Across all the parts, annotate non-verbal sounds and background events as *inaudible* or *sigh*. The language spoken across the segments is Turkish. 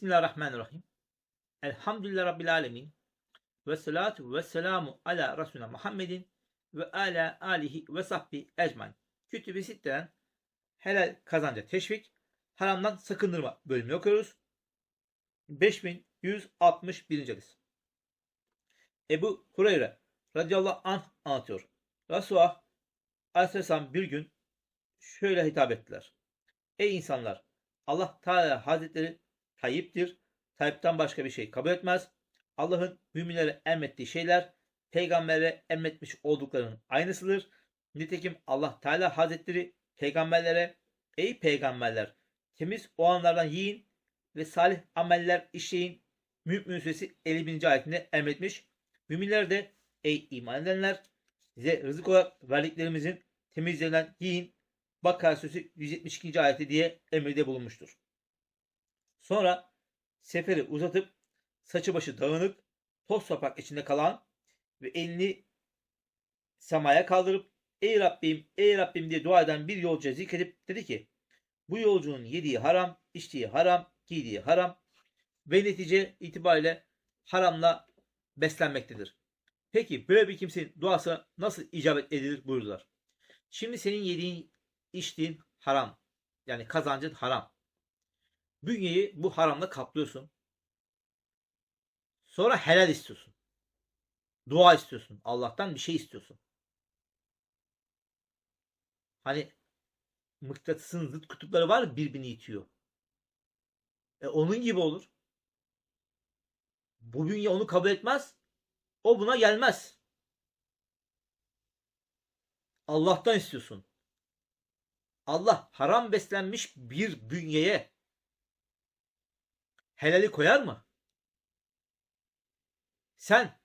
Bismillahirrahmanirrahim. Elhamdülillah Rabbil Alemin. Ve salatu ve selamu ala Resulüne Muhammedin ve ala alihi ve sahbi ecmain. Kütüb-i helal kazanca teşvik, haramdan sakındırma bölümünü okuyoruz. 5161. hadis. Ebu Hureyre radıyallahu anh anlatıyor. Resulullah aleyhisselam bir gün şöyle hitap ettiler. Ey insanlar! Allah Teala Hazretleri Tayyip'tir. Tayyip'ten başka bir şey kabul etmez. Allah'ın müminlere emrettiği şeyler peygambere emretmiş olduklarının aynısıdır. Nitekim Allah Teala Hazretleri peygamberlere ey peygamberler temiz olanlardan yiyin ve salih ameller işleyin. Mümin Suresi 51. ayetinde emretmiş. Müminler de ey iman edenler size rızık olarak verdiklerimizin temizlerinden yiyin. Bakara Suresi 172. ayeti diye emirde bulunmuştur. Sonra seferi uzatıp saçı başı dağınık, toz toprak içinde kalan ve elini semaya kaldırıp ey Rabbim, ey Rabbim diye dua eden bir yolcuya zikredip dedi ki bu yolcunun yediği haram, içtiği haram, giydiği haram ve netice itibariyle haramla beslenmektedir. Peki böyle bir kimsenin duası nasıl icabet edilir buyurdular. Şimdi senin yediğin, içtiğin haram. Yani kazancın haram. Bünyeyi bu haramla kaplıyorsun. Sonra helal istiyorsun. Dua istiyorsun. Allah'tan bir şey istiyorsun. Hani mıknatısın zıt kutupları var birbirini itiyor. E onun gibi olur. Bu bünye onu kabul etmez. O buna gelmez. Allah'tan istiyorsun. Allah haram beslenmiş bir bünyeye helali koyar mı? Sen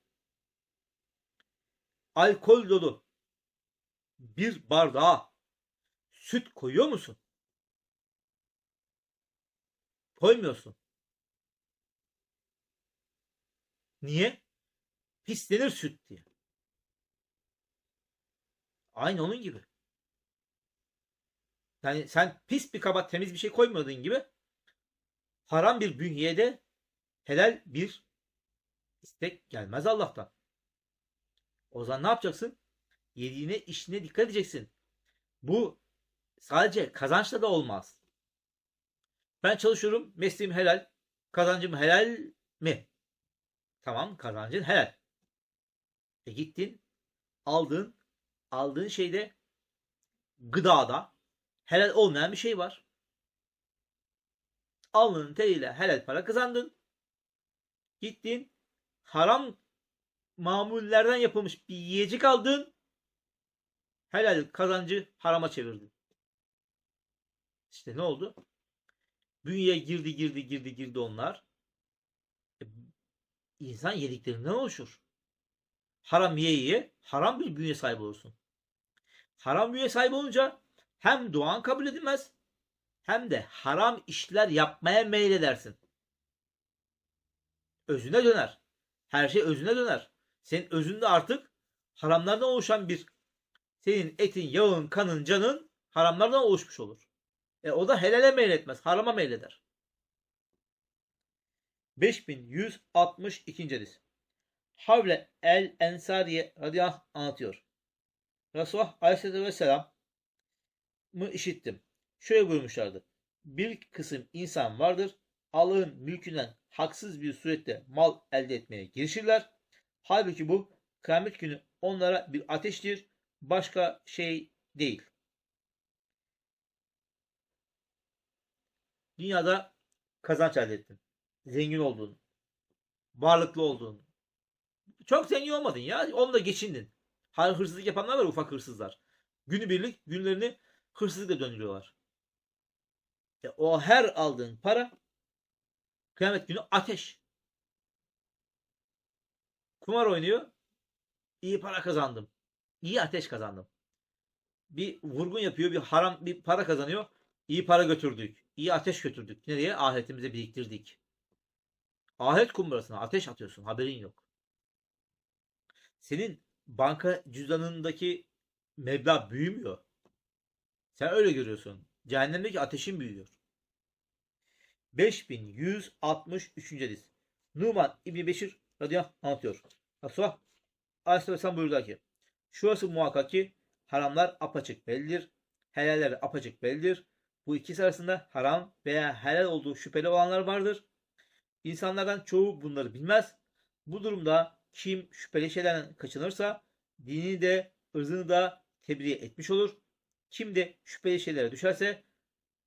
alkol dolu bir bardağa süt koyuyor musun? Koymuyorsun. Niye? Pislenir süt diye. Aynı onun gibi. Yani sen pis bir kaba temiz bir şey koymadığın gibi haram bir bünyeye de helal bir istek gelmez Allah'tan. O zaman ne yapacaksın? Yediğine, işine dikkat edeceksin. Bu sadece kazançla da olmaz. Ben çalışıyorum, mesleğim helal, kazancım helal mi? Tamam, kazancın helal. E gittin, aldığın, aldığın şeyde gıdada helal olmayan bir şey var. Alnının teriyle helal para kazandın. Gittin, haram mamullerden yapılmış bir yiyecek aldın. Helal kazancı harama çevirdin. İşte ne oldu? Bünyeye girdi girdi girdi girdi onlar. E, insan yediklerinden oluşur. Haram ye ye haram bir bünye sahibi olursun. Haram bünye sahibi olunca hem duan kabul edilmez hem de haram işler yapmaya meyledersin. Özüne döner. Her şey özüne döner. Senin özünde artık haramlardan oluşan bir senin etin, yağın, kanın, canın haramlardan oluşmuş olur. E o da helale meyletmez, harama meyleder. 5162. hadis. Havle el Ensariye radıyallahu anlatıyor. Resulullah aleyhisselatü vesselam mı işittim. Şöyle buyurmuşlardı. Bir kısım insan vardır. Allah'ın mülkünden haksız bir surette mal elde etmeye girişirler. Halbuki bu kıyamet günü onlara bir ateştir. Başka şey değil. Dünyada kazanç elde ettin. Zengin oldun. Varlıklı oldun. Çok zengin olmadın ya. Onunla geçindin. Hırsızlık yapanlar var ufak hırsızlar. Günübirlik günlerini hırsızlıkla döndürüyorlar. E, o her aldığın para kıyamet günü ateş. Kumar oynuyor. İyi para kazandım. İyi ateş kazandım. Bir vurgun yapıyor, bir haram bir para kazanıyor. İyi para götürdük. İyi ateş götürdük. Nereye? Ahiretimize biriktirdik. Ahiret kumbarasına ateş atıyorsun. Haberin yok. Senin banka cüzdanındaki meblağ büyümüyor. Sen öyle görüyorsun. Cehennemdeki ateşin büyüyor. 5163. hadis. Numan İbni Beşir radıyallahu anh anlatıyor. Resulullah Aleyhisselam buyurdu ki Şurası muhakkak ki haramlar apaçık bellidir. Helaller apaçık bellidir. Bu ikisi arasında haram veya helal olduğu şüpheli olanlar vardır. İnsanlardan çoğu bunları bilmez. Bu durumda kim şüpheli şeylerden kaçınırsa dinini de ırzını da tebliğ etmiş olur. Kim de şüpheli şeylere düşerse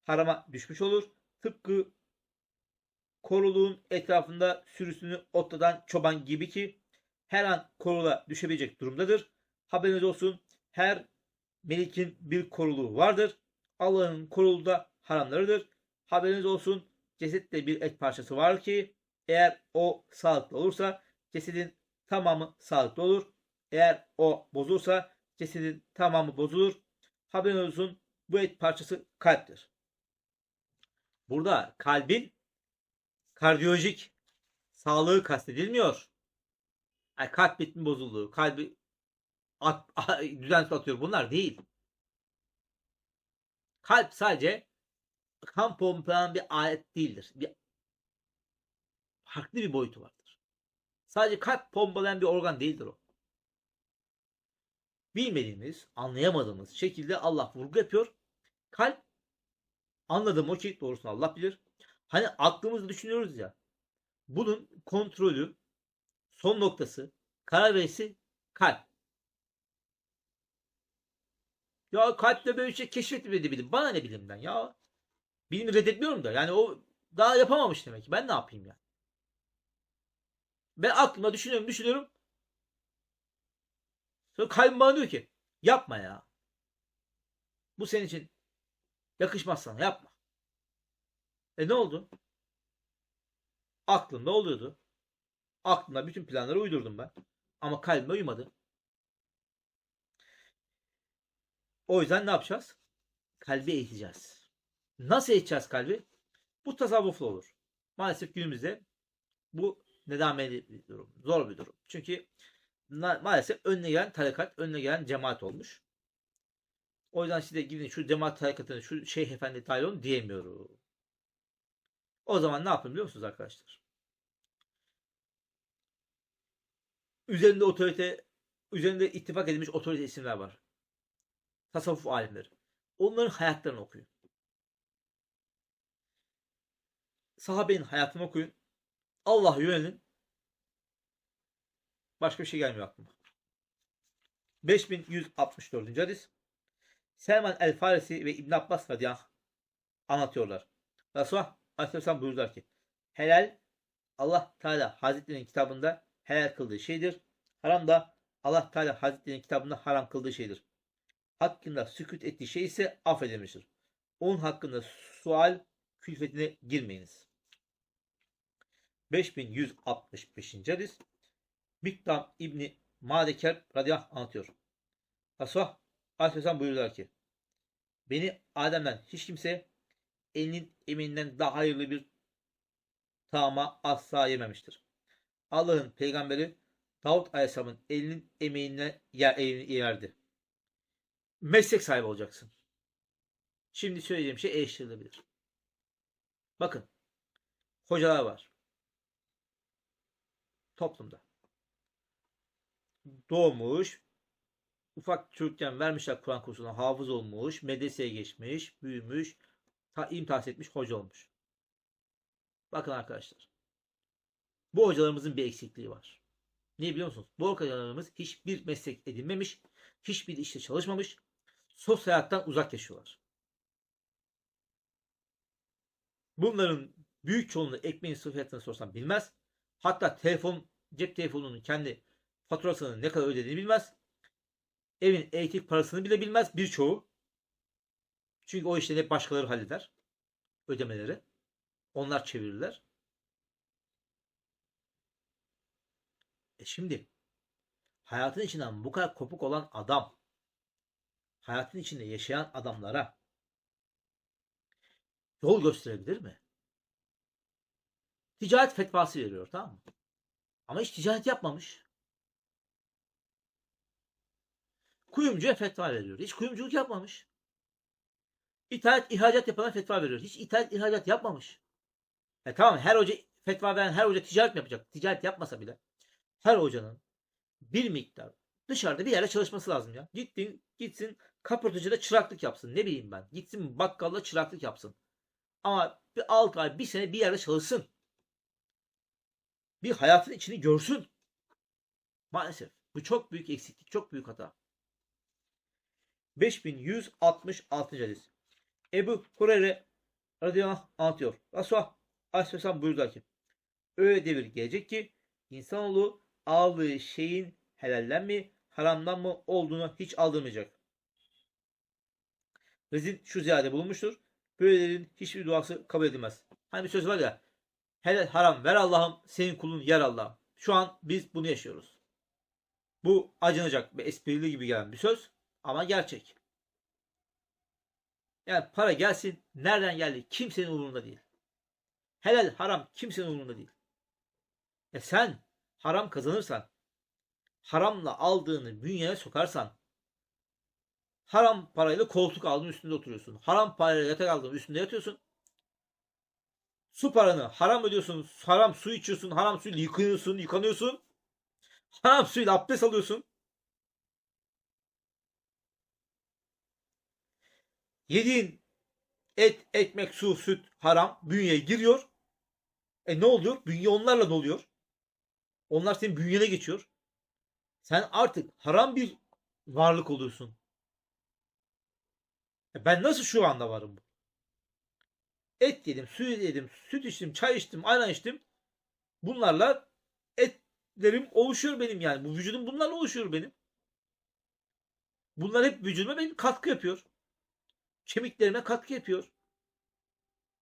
harama düşmüş olur. Tıpkı koruluğun etrafında sürüsünü otladan çoban gibi ki her an korula düşebilecek durumdadır. Haberiniz olsun her melikin bir koruluğu vardır. Allah'ın koruluğu da haramlarıdır. Haberiniz olsun cesette bir et parçası var ki eğer o sağlıklı olursa cesedin tamamı sağlıklı olur. Eğer o bozulursa cesedin tamamı bozulur. Haberiniz olsun bu et parçası kalptir. Burada kalbin kardiyolojik sağlığı kastedilmiyor. Yani kalp ritmi bozulduğu, kalbi at, *laughs* düzensiz atıyor. Bunlar değil. Kalp sadece kan pompalayan bir alet değildir. Bir farklı bir boyutu vardır. Sadece kalp pompalayan bir organ değildir o. Bilmediğimiz, anlayamadığımız şekilde Allah vurgu yapıyor. Kalp anladığım o ki doğrusunu Allah bilir. Hani aklımızda düşünüyoruz ya. Bunun kontrolü, son noktası, karar verisi kalp. Ya kalple böyle bir şey keşfetmedi bilim. Bana ne bilimden ya. Bilimi reddetmiyorum da. Yani o daha yapamamış demek ki. Ben ne yapayım ya? Ben aklımda düşünüyorum düşünüyorum. Sonra kalbim bana diyor ki yapma ya. Bu senin için yakışmaz sana yapma. E ne oldu? Aklımda oluyordu. Aklımda bütün planları uydurdum ben. Ama kalbime uymadı. O yüzden ne yapacağız? Kalbi eğiteceğiz. Nasıl eğiteceğiz kalbi? Bu tasavvuflu olur. Maalesef günümüzde bu nedameli bir durum. Zor bir durum. Çünkü ma- maalesef önüne gelen tarikat, önüne gelen cemaat olmuş. O yüzden size gidin şu cemaat tarikatını, şu şeyh efendi dahil diyemiyorum. O zaman ne yapın biliyor musunuz arkadaşlar? Üzerinde otorite, üzerinde ittifak edilmiş otorite isimler var. Tasavvuf alimleri. Onların hayatlarını okuyun. Sahabenin hayatını okuyun. Allah'a yönelin. Başka bir şey gelmiyor aklıma. 5164. hadis. Selman el Farisi ve İbn Abbas radıyallahu anlatıyorlar. Resulullah Aleyhisselam buyurdular ki helal Allah Teala Hazretleri'nin kitabında helal kıldığı şeydir. Haram da Allah Teala Hazretleri'nin kitabında haram kıldığı şeydir. Hakkında sükut ettiği şey ise affedilmiştir. Onun hakkında sual külfetine girmeyiniz. 5165. hadis Miktam İbni Madeker radıyallahu anh anlatıyor. Resulullah Aleyhisselam buyurdular ki Beni Adem'den hiç kimse elinin emeğinden daha hayırlı bir tama asla yememiştir. Allah'ın peygamberi Davut Aleyhisselam'ın elinin emeğine yer, elini yerdi. Meslek sahibi olacaksın. Şimdi söyleyeceğim şey eleştirilebilir. Bakın. Hocalar var. Toplumda. Doğmuş. Ufak çocukken vermişler Kur'an kursuna. Hafız olmuş. Medreseye geçmiş. Büyümüş. Ta, ilim etmiş. Hoca olmuş. Bakın arkadaşlar. Bu hocalarımızın bir eksikliği var. Ne biliyor musunuz? Bu hocalarımız hiçbir meslek edinmemiş. Hiçbir işte çalışmamış. Sosyal hayattan uzak yaşıyorlar. Bunların büyük çoğunluğu ekmeğin sıfıriyatını sorsan bilmez. Hatta telefon, cep telefonunun kendi faturasını ne kadar ödediğini bilmez. Evin elektrik parasını bile bilmez birçoğu. Çünkü o işleri hep başkaları halleder. Ödemeleri. Onlar çevirirler. E şimdi hayatın içinden bu kadar kopuk olan adam hayatın içinde yaşayan adamlara yol gösterebilir mi? Ticaret fetvası veriyor tamam mı? Ama hiç ticaret yapmamış. Kuyumcuya fetva veriyor. Hiç kuyumculuk yapmamış. İthalat ihracat yapana fetva veriyor. Hiç ithalat ihracat yapmamış. E tamam her hoca fetva veren her hoca ticaret mi yapacak? Ticaret yapmasa bile her hocanın bir miktar dışarıda bir yerde çalışması lazım ya. Gittin gitsin kaportacıda çıraklık yapsın. Ne bileyim ben. Gitsin bakkalda çıraklık yapsın. Ama bir 6 ay bir sene bir yerde çalışsın. Bir hayatın içini görsün. Maalesef. Bu çok büyük eksiklik. Çok büyük hata. 5166. hadis. Ebu Hureyre radıyallahu anh anlatıyor. Resulullah aleyhisselam buyurdu ki öyle devir gelecek ki insanoğlu aldığı şeyin helalden mi haramdan mı olduğunu hiç aldırmayacak. Rezil şu ziyade bulunmuştur. Böylelerin hiçbir duası kabul edilmez. Hani bir söz var ya helal haram ver Allah'ım senin kulun yer Allah'ım. Şu an biz bunu yaşıyoruz. Bu acınacak ve esprili gibi gelen bir söz ama gerçek. Yani para gelsin nereden geldi kimsenin umurunda değil. Helal haram kimsenin umurunda değil. E sen haram kazanırsan haramla aldığını bünyeye sokarsan haram parayla koltuk aldın üstünde oturuyorsun. Haram parayla yatak aldın üstünde yatıyorsun. Su paranı haram ödüyorsun. Haram su içiyorsun. Haram suyla yıkıyorsun. Yıkanıyorsun. Haram suyla abdest alıyorsun. Yediğin et, ekmek, su, süt haram bünyeye giriyor. E ne oluyor? Bünye onlarla doluyor. Onlar senin bünyene geçiyor. Sen artık haram bir varlık oluyorsun. E ben nasıl şu anda varım? Et yedim, su yedim, süt içtim, çay içtim, ayran içtim. Bunlarla etlerim oluşuyor benim yani. Bu vücudum bunlarla oluşuyor benim. Bunlar hep vücuduma benim katkı yapıyor. Kemiklerime katkı yapıyor.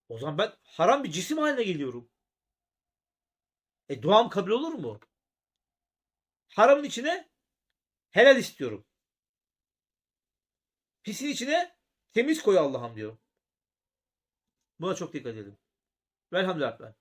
O zaman ben haram bir cisim haline geliyorum. E duam kabul olur mu? Haramın içine helal istiyorum. Pisin içine temiz koy Allah'ım diyorum. Buna çok dikkat edin. Velhamdülillah.